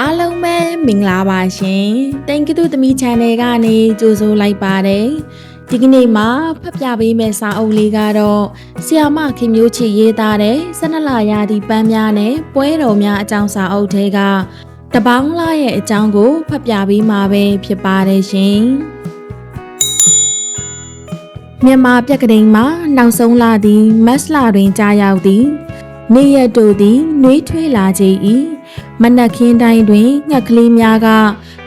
အားလုံးပဲမင်္ဂလာပါရှင်။တင်ကတုသမီ channel ကနေကြိုဆိုလိုက်ပါတယ်။ဒီကနေ့မှာဖတ်ပြပေးမယ့်စာအုပ်လေးကတော့ဆီယာမခင်မျိုးချီရေးသားတဲ့ဆနလရာဒီပန်းများနဲ့ပွဲတော်များအကြောင်းစာအုပ်ထဲကတပေါင်းလာရဲ့အကြောင်းကိုဖတ်ပြပေးမှာပဲဖြစ်ပါတယ်ရှင်။မြန်မာပြက်ကလေးမှာနောက်ဆုံးလာသည့်မတ်လတွင်ကြာရောက်သည်နေ့ရက်တို့သည်နှွေးထွေးလာကြ၏ မနက်ခင်းတိုင်းတွင်ငှက်ကလေးများက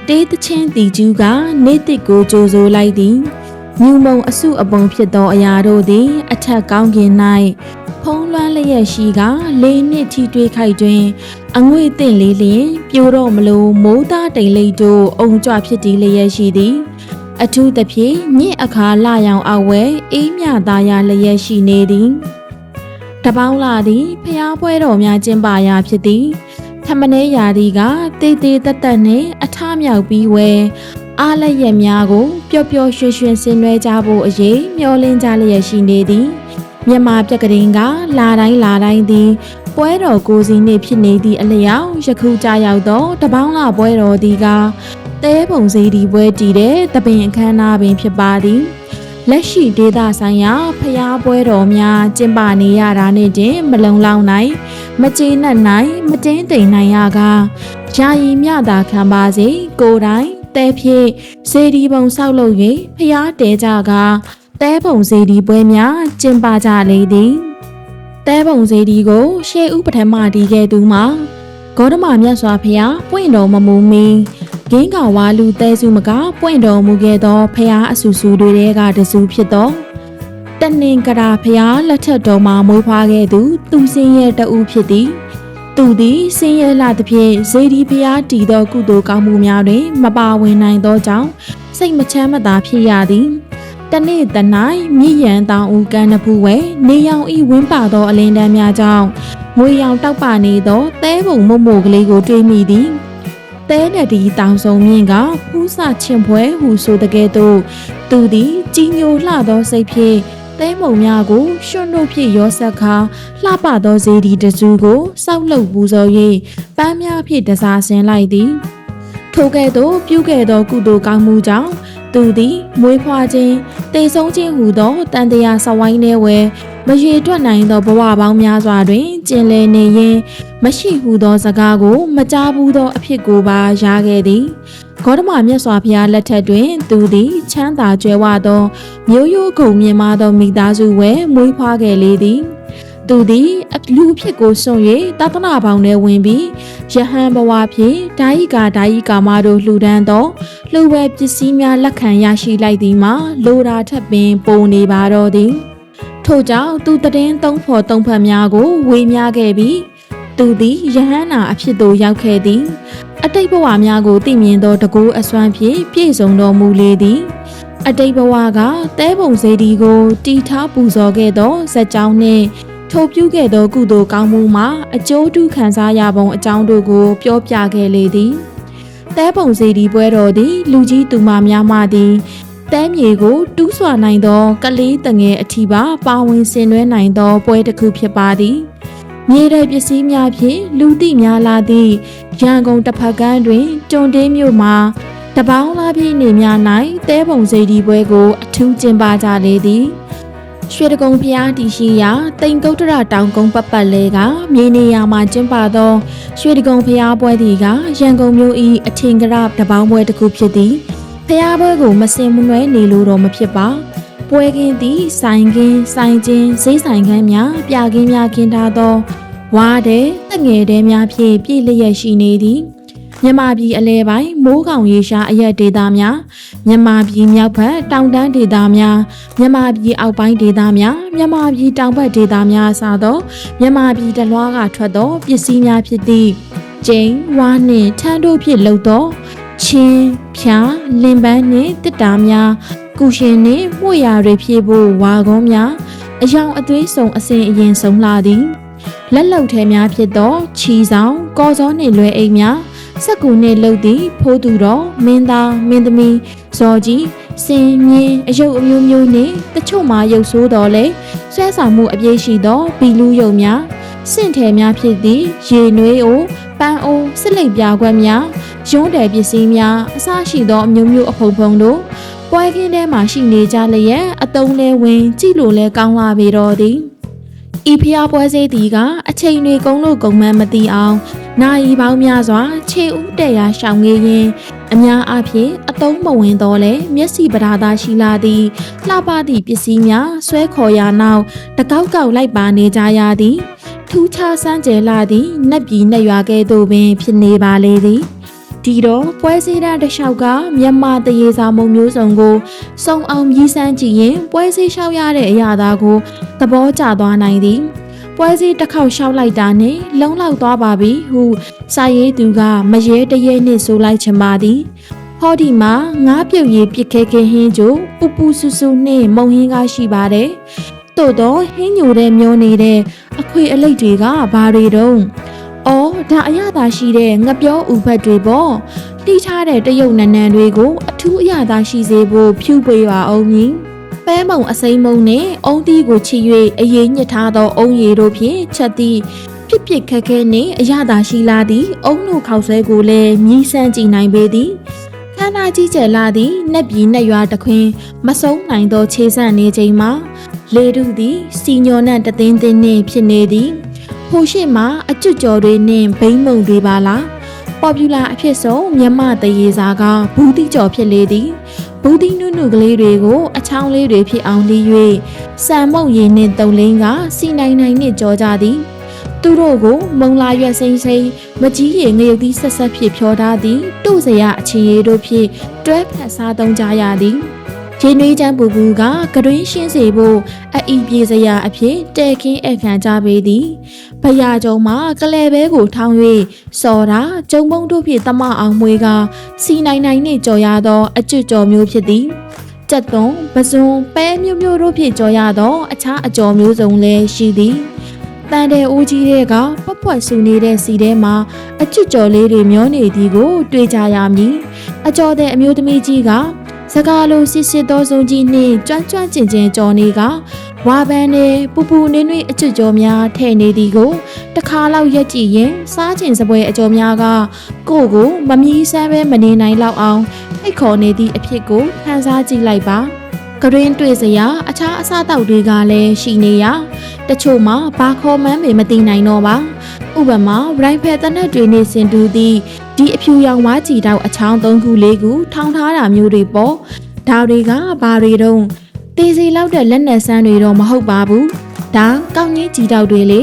တေးသချင်းတီကျူးကနေတစ်ကိုကြိုဆိုလိုက်သည်မြူမုံအစုအပုံဖြစ်သောအရာတို့သည် အထက်ကောင်းကင်၌ဖုံးလွှမ်းလျက်ရှိကလေးနှစ်ထိတွေးခိုက်တွင် အငွေ့တင့်လေးလျင်ပြိုတော့မလို့မိုးသားတိမ်လိတ်တို့အုံကြွဖြစ်တည်လျက်ရှိသည်အထူးသဖြင့်ညစ်အခါလာရောင်အဝဲအေးမြသားရလျက်ရှိနေသည်တပေါင်းလာသည်ဖျားပွဲတော်များကျင်းပရာဖြစ်သည် ထမနေရာဒီကတေးသေးတက်တက်နဲ့အထမြောက်ပြီးဝဲအားလက်ရက်များကိုပျော့ပျော့ရွှင်ရွှင်ဆင်နွှဲကြဖို့အရေးမျှော်လင့်ကြလျက်ရှိနေသည်မြန်မာပြက်ကလေးကလာတိုင်းလာတိုင်းသည်ပွဲတော်ကိုစီနေဖြစ်နေသည့်အလျောက်ယခုကြာရောက်သောတပေါင်းလာပွဲတော်ဒီကတဲပုံစီဒီပွဲတည်တဲ့တပင်အခမ်းအနားပင်ဖြစ်ပါသည် လက်ရှိဒေသဆိုင်ရာဖျားပွဲတော်များကျင်းပနေရတာနဲ့တင် မလုံလောက်နိုင်မကျေနပ်နိုင်မတင်းတိမ်နိုင်ရကယာယီမြတာခံပါစေကိုယ်တိုင်တဲဖြစ်စေဒီပုံဆောက်လုပ်၍ဖျားတဲကြကတဲပုံစေဒီပွဲများကျင်းပကြလေသည်တဲပုံစေဒီကိုရှေးဥပထမတီးခဲ့သူမှာဂေါတမမြတ်စွာဘုရားပွင့်တော်မမူမီ ဂင်းကဝါလူတဲစုမကပွင့်တော်မူခဲ့သောဖျားအဆူဆူတွေကတစုဖြစ်သောတနင်္ဂရာဖျားလက်ထက်တော်မှာမွေးဖွားခဲ့သူသူစင်းရဲ့တဦးဖြစ်သည်သူသည်စင်းရဲလာသဖြင့်ဇေဒီဖျားတည်သောကုသိုလ်ကောင်းမှုများတွင် မပါဝင်နိုင်သောကြောင့်စိတ်မချမ်းမသာဖြစ်ရသည်တနေ့တနိုင်မြည်ရန်တောင်ဦးကန်းနဖူးဝဲနေရောင်ဤဝင်းပါသောအလင်းတန်းများကြောင့်ငွေရောင်တောက်ပနေသောသဲပုံမုံမို့ကလေးကိုတွေးမိသည် သဲနဲ့ဒီတောင်ဆောင်မြင့်ကဖူးစချင်ပွဲဟုဆိုတဲ့ကဲ့သို့သူသည်ကြီးညိုလှသောစိတ်ဖြင့်သဲမုံများကိုရွှွန့်တို့ဖြင့်ရောဆက်ခါလှပသောဇေဒီတစုကိုစောက်လုပ်ပူဇော်၍ပန်းများဖြင့်တစားဆင်လိုက်သည်ထိုကဲ့သို့ပြုခဲ့သောကုသိုလ်ကောင်းမှုကြောင့် သူသည်မွေးဖွားခြင်းတေဆုံးခြင်းဟူသောတန်တရားစဝိုင်းထဲဝဲမရေတွက်နိုင်သောဘဝပေါင်းများစွာတွင်ကျင်လည်နေရင်မရှိဟုသောစကားကို မကြားဘူးသောအဖြစ်ကိုပါရခဲ့သည်ဂေါတမမြတ်စွာဘုရားလက်ထက်တွင် သူသည်ချမ်းသာကြွယ်ဝသော မျိုးရိုးကုံမြင်မာသောမိသားစုဝဲမွေးဖွားခဲ့လေသည် သူသည်အလူအဖြစ်ကိုစွန့်၍တသနာပေါင်းထဲဝင်ပြီးယဟန်ဘဝဖြင့်ဓာယိကာဓာယိကာမတို့လှူဒန်းသောလှူဝဲပစ္စည်းများလက်ခံရရှိလိုက်သည်မှာလိုတာထက်ပင်ပုံနေပါတော့သည်ထို့ကြောင့်သူတည်င်းသုံးဖော်သုံးဖက်များကိုဝေမျှခဲ့ပြီးသူသည်ယဟန်နာအဖြစ်သို့ရောက်ခဲ့သည် အတိတ်ဘဝများကိုသိမြင်သောတကူအစွမ်းဖြင့်ပြည့်စုံတော်မူလေသည်အတိတ်ဘဝကတဲပုံစေဒီကိုတီထားပူဇော်ခဲ့သောဇက်ကြောင်းနှင့် ထိုပြုခဲ့သောကုသိုလ်ကောင်းမှုမှာအကျိုးတူခံစားရပုံအကြောင်းတို့ကို ပြောပြခဲ့လေသည်တဲပုံစေဒီပွဲတော်သည် လူကြီးသူမများမှသည်တဲမြေကိုတူးဆွနိုင်သော ကလေးတငယ်အထီပါပါဝင်ဆင်နွှဲနိုင်သော ပွဲတစ်ခုဖြစ်ပါသည်မြေတဲ့ပစ္စည်းများဖြင့်လူသိများလာသည့်ရန်ကုန်တစ်ဖက်ကန်းတွင်တွန်တေးမြို့မှာတပေါင်းလားပြည့်နေများ၌တဲပုံစေဒီပွဲကို အထူးကျင်းပကြလေသည် ရွှေတကုံဖျားတီရှိရာတိန်ကုတ်တရတောင်ကုန်းပတ်ပတ်လဲကမြေနေရာမှာကျင်းပသောရွှေတကုံဖျားပွဲဒီကရန်ကုန်မြို့၏အထင်ကရတပေါင်းပွဲတစ်ခုဖြစ်သည်ဖျားပွဲကိုမစင်မနွဲနေလို့တော့မဖြစ်ပါပွဲကင်းသည်ဆိုင်ကင်းဆိုင်ချင်းဈေးဆိုင်ခန်းများပြကင်းများခင်းထားသောဝါတဲ့တငယ်တဲ့များဖြင့်ပြည့်လျက်ရှိနေသည် မြမပြည်အလဲပိုင်းမိုးကောင်ရေရှားအရက်ဒေသများမြမပြည်မြောက်ဘက်တောင်တန်းဒေသများမြမပြည်အောက်ပိုင်းဒေသများမြမပြည်တောင်ဘက်ဒေသများစသောမြမပြည်တလွားကထွက်သောပစ္စည်းများဖြစ်သည့်ကျိန်ဝါနှင့်ထန်းတို့ဖြင့်လှုပ်သောချင်းဖြာလင်ပန်းနှင့်တစ်တာများကုရှင်နှင့်မှုရာတွေဖြည့်ဖို့ဝါကုန်းများအယောင်အသွေးဆုံအစဉ်အရင်ဆုံးလာသည်လက်လုံထဲများဖြစ်သောခြီဆောင်ကော်စောနှင့်လွယ်အိမ်များ စက်ကူနှင့်လှုပ်သည့်ဖိုးသူတော်မင်းသားမင်းသမီးဇော်ကြီးစင်မြင်းအယုတ်အမျိုးမျိုးနှင့်တချို့မှာရုပ်ဆိုးတော်လဲဆွဲဆောင်မှုအပြည့်ရှိသောဘီလူယုံများစင့်ထဲများဖြစ်သည့်ရေနွေးအိုပန်းအိုစစ်လိပ်ပြားခွက်များရုံးတယ်ပစ္စည်းများအစရှိသောအမျိုးမျိုးအဖုံဖုံတို့ပွဲခင်းထဲမှာရှိနေကြလျက်အတုံးလဲဝင်ကြည့်လို့လဲကောင်းလာပေတော့သည်ဤဖျားပွဲစေးတီကအချိန်တွေကုန်လို့ကုန်မှန်းမသိအောင် နိုင်ပေါင်းများစွာခြေဥတက်ရာရှောင်ငေးရင်းအများအားဖြင့်အတုံးမဝင်တော့လဲမျက်စိပဓာသာရှိလာသည်လှပသည့်ပစ္စည်းများဆွဲခေါ်ရာနောက်တကောက်ကောက်လိုက်ပါနေကြရသည်ထူးခြားစမ်းကြယ်လာသည့်နက်ပြည်နက်ရွာကဲ့သို့ပင်ဖြစ်နေပါလေသည်ဒီတော့ပွဲစည်းတန်းတစ်လျှောက်ကမြန်မာတရေစာမုံမျိုးစုံကိုစုံအောင်မြည်စမ်းကြည့်ရင်ပွဲစည်းလျှောက်ရတဲ့အရာသာကိုသဘောကျသွားနိုင်သည် ပွဲစည်းတစ်ခေါက်လျှောက်လိုက်တာနဲ့လုံလောက်သွားပါပြီဟုစာရေးသူကမရဲတရဲနဲ့ဆိုလိုက်ချင်ပါသည်ဟောဒီမှာငားပြုတ်ရည်ပြစ်ခဲခဲဟင်းကျိုးပူပူဆူဆူနဲ့မုံဟင်းကားရှိပါတယ်တို့တော့ဟင်းညိုတဲ့မျောနေတဲ့အခွေအလိတ်တွေကဘာတွေတုံးအော်ဒါအရသာရှိတဲ့ငပြောဥဖက်တွေပေါ့တိထားတဲ့တရုတ်နန်းနန်းတွေကိုအထူးအရသာရှိစေဖို့ဖြူပေးပါအောင်မည် ပဲမုံအစိမ့်မုံနဲ့အုံးတီးကိုချီ၍အရေးညစ်ထားသောအုံးရည်တို့ဖြင့်ချက်သည့်ပြစ်ပြစ်ခက်ခဲနှင့်အရသာရှိလာသည့်အုံးတို့ခောက်ဆွဲကိုလည်းမြည်ဆန်းကြည့်နိုင်ပေသည်ခန္ဓာကြီးကျယ်လာသည့်နက်ပြည်နက်ရွာတခွင်မဆုံးနိုင်သောခြေဆန့်နေချိန်မှာလေတုသည်စီညောနန့်တသိန်းသိန်းနှင့်ဖြစ်နေသည်ဟိုရှိမှအကျွတ်ကြော်တွေနှင့်ဘိမ့်မုံတွေပါလားပေါ်ပူလာအဖြစ်ဆုံးမြမတရေစာကဘူးတိကျော်ဖြစ်လေသည် ဘူးတိနုနုကလေးတွေကိုအချောင်းလေးတွေဖြစ်အောင်လီ၍စံမုံရည်နှင့်တုံလင်းကစီနိုင်နိုင်နှင့်ကြောကြသည်သူတို့ကိုမုံလာရွက်စိမ့်စိမ့်မကြီးရည်ငရုတ်သီးဆက်ဆက်ဖြစ်ဖြောထားသည်တို့စရာအချင်ရည်တို့ဖြင့်တွဲဖက်စားသုံးကြရသည် ရင်းနှွေးချမ်းပူပူကကတွင်းရှင်းစေဖို့အအီပြေစရာအဖြစ်တဲခင်းအခမ်းကြပေသည်ဖရာကျုံမှာကလဲဘဲကိုထောင်း၍စော်တာကျုံပုံတို့ဖြင့်တမအောင်မွေးကစီနိုင်နိုင်နှင့်ကြော်ရသောအကျွတ်ကြော်မျိုးဖြစ်သည်ကြက်သွန်ပဇွန်ပဲမျိုးမျိုးတို့ဖြင့်ကြော်ရသောအခြားအကြော်မျိုးစုံလည်းရှိသည်တန်တဲ့အိုးကြီးတွေကပွက်ပွက်ဆူနေတဲ့စီထဲမှာအကျွတ်ကြော်လေးတွေမျောနေသည်ကို တွေ့ကြရမည်အကြော်တဲ့အမျိုးသမီးကြီးက စကားလိုစစ်စစ်သောဆုံးကြီးနှင့်ကြွန့်ကြွန့်ကျင်ကျင်ကြော်နေကဝါပန်းနဲ့ပူပူနွေ့နွေ့အကျွတ်ကြော်များထဲ့နေသည်ကိုတစ်ခါလောက်ရက်ကြည့်ရင်စားချင်စပွဲအကြော်များကကိုယ့်ကိုမမြည်ဆန်းပဲမနေနိုင်လောက်အောင်ဖိတ်ခေါ်နေသည့်အဖြစ်ကိုခန်းစားကြည့်လိုက်ပါကရင်တွေ့စရာအခြားအစားအသောက်တွေကလည်းရှိနေရတချို့မှာဘာခေါ်မှန်းမသိနိုင်တော့ပါဥပမာရိုင်ဖယ်တနက်တွေနေစင်တူသည့် ဒီအဖြူရောင်ဝါကြည်တောက်အချောင်း၃ခု၄ခုထောင်းထားတာမျိုးတွေပေါ့ဒါတွေကဘာတွေတုံးတေးစီလောက်တဲ့လက်နက်ဆန်းတွေတော့မဟုတ်ပါဘူးဒါကောက်ငင်းကြည်တောက်တွေလေ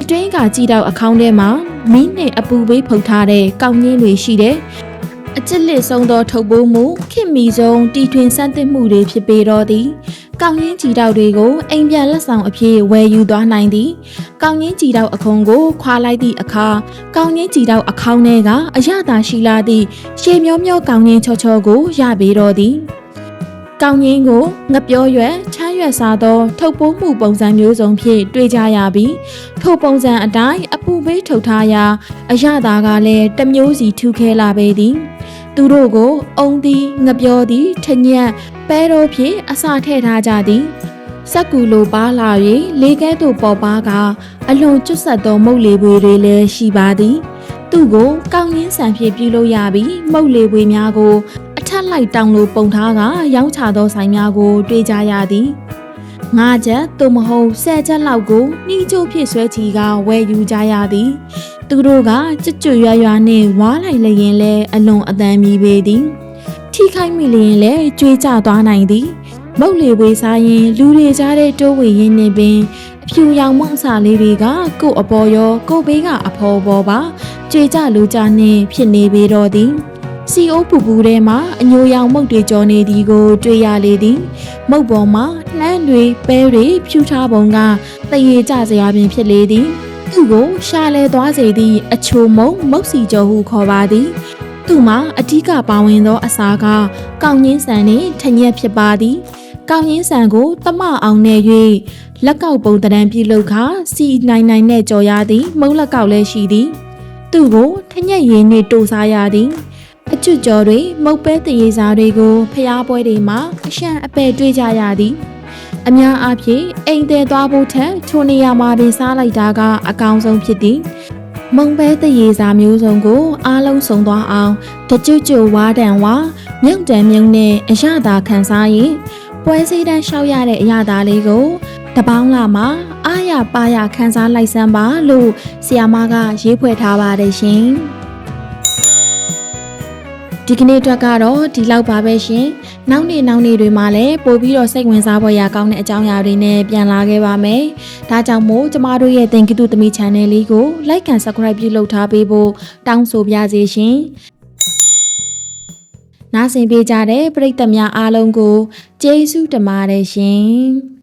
အတွင်းကကြည်တောက်အခေါင်းထဲမှာမင်းနဲ့အပူပေးဖုတ်ထားတဲ့ကောက်ငင်းတွေရှိတယ်အကျစ်လက်ဆုံးသောထုတ်ပိုးမှုခင်မီဆုံးတီထွင်စမ်းသစ်မှုတွေဖြစ်ပေတော့သည် ကောင်းရင်းကြည်တောက်တွေကိုအိမ်ပြန်လက်ဆောင်အဖြစ်ဝယ်ယူသွားနိုင်သည်ကောင်းရင်းကြည်တောက်အခုံကိုခွာလိုက်သည့်အခါကောင်းရင်းကြည်တောက်အခေါင်းထဲကအရသာရှိလာသည့်ရှေမျောမျောကောင်းရင်းချောချောကိုရပေတော့သည်ကောင်းရင်းကိုငပြောရွက်ချမ်းရွက်စားသော ထုတ်ပိုးမှုပုံစံမျိုးစုံဖြင့်တွေ့ကြရပြီးထိုပုံစံအတိုင်းအပူပေးထုတ်ထားရာအရသာကလည်းတစ်မျိုးစီထူခဲလာပေသည် သူတို့ကိုအုံသည်ငပြောသည်ထညက်ပဲတော်ဖြင့်အစာထည့်ထားကြသည်စက်ကူလိုပါလာ၍လေကဲသို့ပေါ်ပါကအလွန်ကျွတ်ဆက်သောမုတ်လေပွေတွေလည်းရှိပါသည် သူ့ကိုကောင်းရင်းဆန်ဖြင့်ပြုလုပ်ရပြီးမုတ်လေပွေများကို အထက်လိုက်တောင်လိုပုံထားကရောင်းချသောဆိုင်များကို တွေ့ကြရသည်ငါးချက်သို့မဟုတ်ဆယ်ချက်လောက်ကိုနှီးချိုးဖြစ်ဆွဲချီကဝယ်ယူကြရသည် သူတို့ကကြွကြွရွရွနှင့်ဝါလိုက်လျင်လဲအလွန်အတန်မီပေသည်ထိခိုက်မိလျင်လဲကြွေးကြသွားနိုင်သည်မုတ်လေဝေးစားရင်လူတွေကြားတဲ့တိုးဝေရင်းနေပင်အဖြူရောင်မုံစာလေးတွေကကို့အပေါ်ရောကို့ဘေးကအဖော်ပေါ်ပါကြွေကြလူကြနှင့်ဖြစ်နေပေတော့သည်စီအိုးပူပူထဲမှာအညိုရောင်မုတ်တွေကြော်နေသည်ကို တွေ့ရလေသည်မုတ်ပေါ်မှာနှမ်းတွေပဲတွေဖြူထားပုံကတရေကြစရာပင်ဖြစ်လေသည် သူ့ကိုရှာလဲသွားစေသည့်အချိုမုံမုတ်စီကျော်ဟုခေါ်ပါသည်သူမှာအဓိကပါဝင်သောအစာကကောင်းရင်းဆန်နှင့်ထညက်ဖြစ်ပါသည်ကောင်းရင်းဆန်ကိုတမအောင်နဲ့၍လက်ကောက်ပုံတံပြုလုပ်ခါစီနိုင်နိုင်နဲ့ကြော်ရသည် မုံလက်ကောက်လည်းရှိသည် သူ့ကိုထညက်ရည်နှင့်တိုးစားရသည်အကျွတ်ကျော်တွေမုတ်ပဲတရေစာတွေကိုဖျားပွဲတွေမှာအရှံအပဲတွေ့ကြရသည် အများအားဖြင့်အိမ်သေးသွားဖို့ထက်ထိုနေရာမှာပင်စားလိုက်တာကအကောင်းဆုံးဖြစ်သည်မုံပဲတရေစာမျိုးစုံကိုအားလုံးစုံသွားအောင်တကြွကြွဝါတန်ဝါမြုပ်တန်မြုံနဲ့အရသာခံစားရင်ပွဲစည်းတန်းလျှောက်ရတဲ့အရသာလေးကိုတပေါင်းလာမှာအာရပါရခံစားလိုက်စမ်းပါလို့ဆီယာမကရေးဖွဲ့ထားပါတယ်ရှင် ဒီကနေ့အတွက်ကတော့ဒီလောက်ပါပဲရှင်နောက်နေ့နောက်နေ့တွေမှာလည်းပို့ပြီးတော့စိတ်ဝင်စားဖွယ်ရာကောင်းတဲ့အကြောင်းအရာတွေနဲ့ပြန်လာခဲ့ပါမယ်ဒါကြောင့်မို့ကျမတို့ရဲ့သင်္ကိတုသမီ channel လေးကို like and subscribe ပြုလုပ်ထားပေးဖို့တောင်းဆိုပါရစေရှင်နားဆင်ပေးကြတဲ့ပရိသတ်များအားလုံးကိုကျေးဇူးတင်ပါတယ်ရှင်